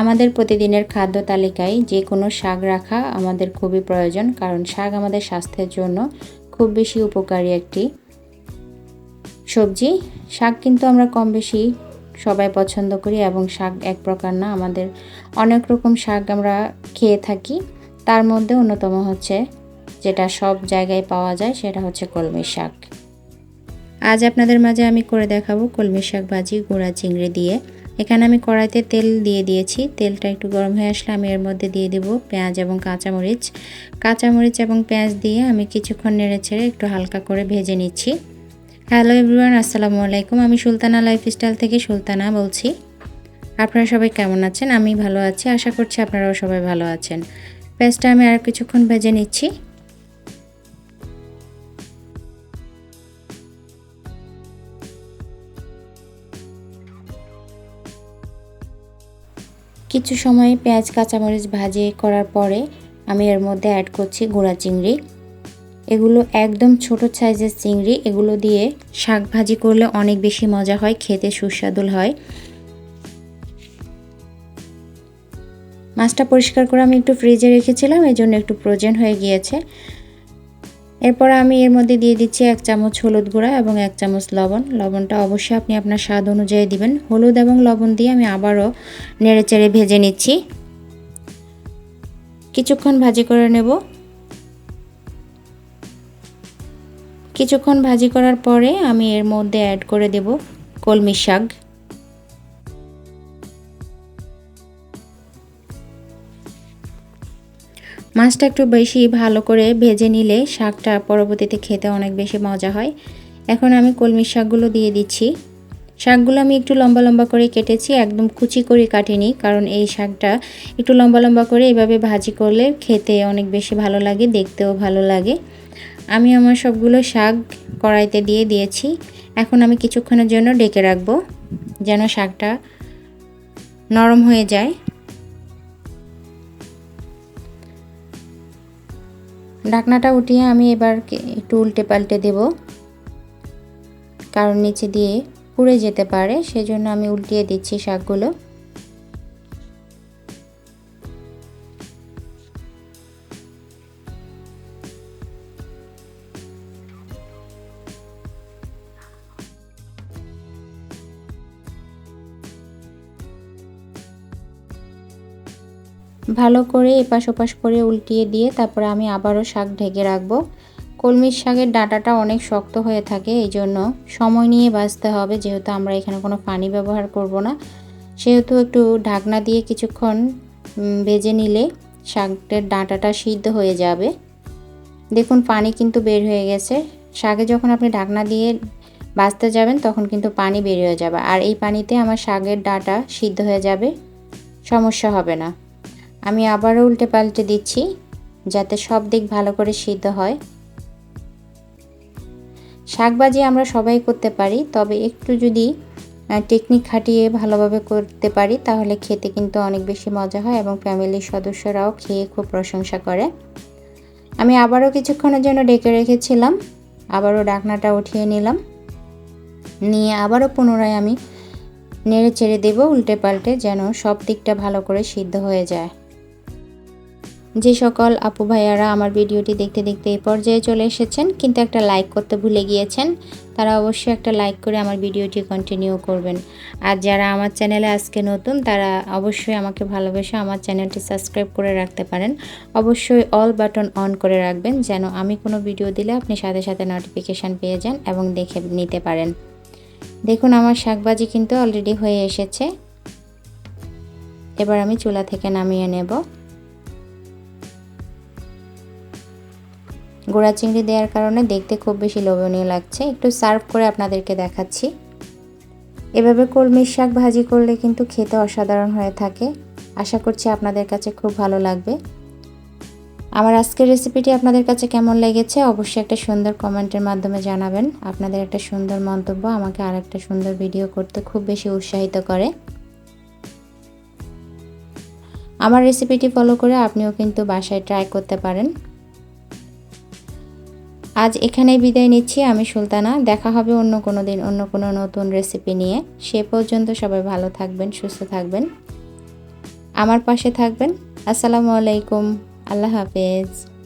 আমাদের প্রতিদিনের খাদ্য তালিকায় যে কোনো শাক রাখা আমাদের খুবই প্রয়োজন, কারণ শাক আমাদের স্বাস্থ্যের জন্য খুব বেশি উপকারী একটি সবজি। শাক কিন্তু আমরা কম বেশি সবাই পছন্দ করি এবং শাক এক প্রকার না, আমাদের অনেক রকম শাক আমরা খেয়ে থাকি। তার মধ্যে অন্যতম হচ্ছে যেটা সব জায়গায় পাওয়া যায়, সেটা হচ্ছে কলমি শাক। আজ আপনাদের মাঝে আমি করে দেখাবো কলমি শাক ভাজি, গুঁড়া, চিংড়ি দিয়ে। এখানে আমি কড়াইতে তেল দিয়ে দিয়েছি। তেলটা একটু গরম হয়ে আসলে আমি এর মধ্যে দিয়ে দেব পেঁয়াজ এবং কাঁচামরিচ। কাঁচামরিচ এবং পেঁয়াজ দিয়ে আমি কিছুক্ষণ নেড়ে ছেড়ে একটু হালকা করে ভেজে নিচ্ছি। হ্যালো এভরিওয়ান, আসসালামু আলাইকুম। আমি সুলতানা লাইফস্টাইল থেকে সুলতানা বলছি। আপনারা সবাই কেমন আছেন? আমি ভালো আছি। আশা করছি আপনারাও সবাই ভালো আছেন। পেঁয়াজটা আমি আর কিছুক্ষণ ভেজে নিচ্ছি। কিছু সময় পেঁয়াজ, কাঁচামরিচ ভাজি করার পরে আমি এর মধ্যে অ্যাড করছি গুঁড়া চিংড়ি। এগুলো একদম ছোট সাইজের চিংড়ি। এগুলো দিয়ে শাক ভাজি করলে অনেক বেশি মজা হয়, খেতে সুস্বাদু হয়। মাছটা পরিষ্কার করে আমি একটু ফ্রিজে রেখেছিলাম এই জন্য একটু প্রোজেন হয়ে গিয়েছে। এরপর আমি এর মধ্যে দিয়ে দিচ্ছি এক চামচ হলুদ গুঁড়া এবং এক চামচ লবণ। লবণটা অবশ্যই আপনি আপনার স্বাদ অনুযায়ী দিবেন। হলুদ এবং লবণ দিয়ে আমি আবারও নেড়ে চেড়ে ভেজে নিচ্ছি। কিছুক্ষণ ভাজি করে নেব। কিছুক্ষণ ভাজি করার পরে আমি এর মধ্যে অ্যাড করে দেব কলমি শাক। মাছটা একটু বেশি ভালো করে ভেজে নিলে শাকটা পরবর্তীতে খেতে অনেক বেশি মজা হয়। এখন আমি কলমি শাকগুলো দিয়ে দিচ্ছি। শাকগুলো আমি একটু লম্বা লম্বা করে কেটেছি, একদম কুচি করে কাটিনি, কারণ এই শাকটা একটু লম্বা লম্বা করে এভাবে ভাজি করলে খেতে অনেক বেশি ভালো লাগে, দেখতেও ভালো লাগে। আমি আমার সবগুলো শাক কড়াইতে দিয়ে দিয়েছি। এখন আমি কিছুক্ষণের জন্য ডেকে রাখব, যেন শাকটা নরম হয়ে যায়। ঢাকনাটা উঠিয়ে আমি এবার একটু উল্টে পাল্টে দেব। কারণ নিচে দিয়ে পুড়ে যেতে পারে, সেজন্য আমি উল্টিয়ে দিচ্ছি শাকগুলো। ভালো করে এপাশ ওপাশ করে উল্টিয়ে দিয়ে তারপরে আমি আবারও শাক ঢেকে রাখব। কলমির শাকের ডাঁটাটা অনেক শক্ত হয়ে থাকে এই জন্য সময় নিয়ে বাঁচতে হবে। যেহেতু আমরা এখানে কোনো পানি ব্যবহার করব না, সেহেতু একটু ঢাকনা দিয়ে কিছুক্ষণ ভেজে নিলে শাকের ডাঁটাটা সিদ্ধ হয়ে যাবে। দেখুন পানি কিন্তু বের হয়ে গেছে। শাকে যখন আপনি ঢাকনা দিয়ে বাঁচতে যাবেন, তখন কিন্তু পানি বের হয়ে যাবে। আর এই পানিতে আমার শাকের ডাঁটা সিদ্ধ হয়ে যাবে, সমস্যা হবে না। আমি আবারও উল্টে পাল্টে দিচ্ছি, যাতে সব দিক ভালো করে সিদ্ধ হয়। শাকবাজি আমরা সবাই করতে পারি, তবে একটু যদি টেকনিক খাটিয়ে ভালোভাবে করতে পারি, তাহলে খেতে কিন্তু অনেক বেশি মজা হয় এবং ফ্যামিলির সদস্যরাও খেয়ে খুব প্রশংসা করে। আমি আবারও কিছুক্ষণের জন্য ডেকে রেখেছিলাম, আবারও ডাকনাটা উঠিয়ে নিলাম। নিয়ে আবারও পুনরায় আমি নেড়ে চেড়ে দেবো, উল্টে পাল্টে, যেন সব দিকটা ভালো করে সিদ্ধ হয়ে যায়। যে সকল আপু ভাইয়ারা, আমার ভিডিওটি দেখতে দেখতে এই পর্যায়ে চলে এসেছেন। কিন্তু একটা লাইক করতে ভুলে গিয়েছেন, তারা অবশ্যই একটা লাইক করে আমার ভিডিওটি কন্টিনিউ করবেন। আর যারা আমার চ্যানেলে আজকে নতুন, তারা অবশ্যই আমাকে ভালোবেসে আমার চ্যানেলটি সাবস্ক্রাইব করে রাখতে পারেন। অবশ্যই অল বাটন অন করে রাখবেন, যেন আমি কোনো ভিডিও দিলে আপনি সাথে সাথে নোটিফিকেশান পেয়ে যান এবং দেখে নিতে পারেন। দেখুন, আমার শাকবাজি কিন্তু অলরেডি হয়ে এসেছে। এবার আমি চুলা থেকে নামিয়ে নেব। গোড়া চিংড়ি দেওয়ার কারণে দেখতে খুব বেশি লোভনীয় লাগছে। একটু সার্ভ করে আপনাদেরকে দেখাচ্ছি। এভাবে কলমির শাক ভাজি করলে কিন্তু খেতে অসাধারণ হয়ে থাকে। আশা করছি আপনাদের কাছে খুব ভালো লাগবে। আমার আজকের রেসিপিটি আপনাদের কাছে কেমন লেগেছে অবশ্যই একটা সুন্দর কমেন্টের মাধ্যমে জানাবেন। আপনাদের একটা সুন্দর মন্তব্য আমাকে আর একটা সুন্দর ভিডিও করতে খুব বেশি উৎসাহিত করে। আমার রেসিপিটি ফলো করে আপনিও কিন্তু বাসায় ট্রাই করতে পারেন। আজ এখানেই বিদায় নিচ্ছি, আমি সুলতানা। দেখা হবে অন্য কোনো দিন, অন্য কোনো নতুন রেসিপি নিয়ে। সে পর্যন্ত সবাই ভালো থাকবেন, সুস্থ থাকবেন। আমার পাশে থাকবেন। আসসালামু আলাইকুম। আল্লাহ হাফেজ।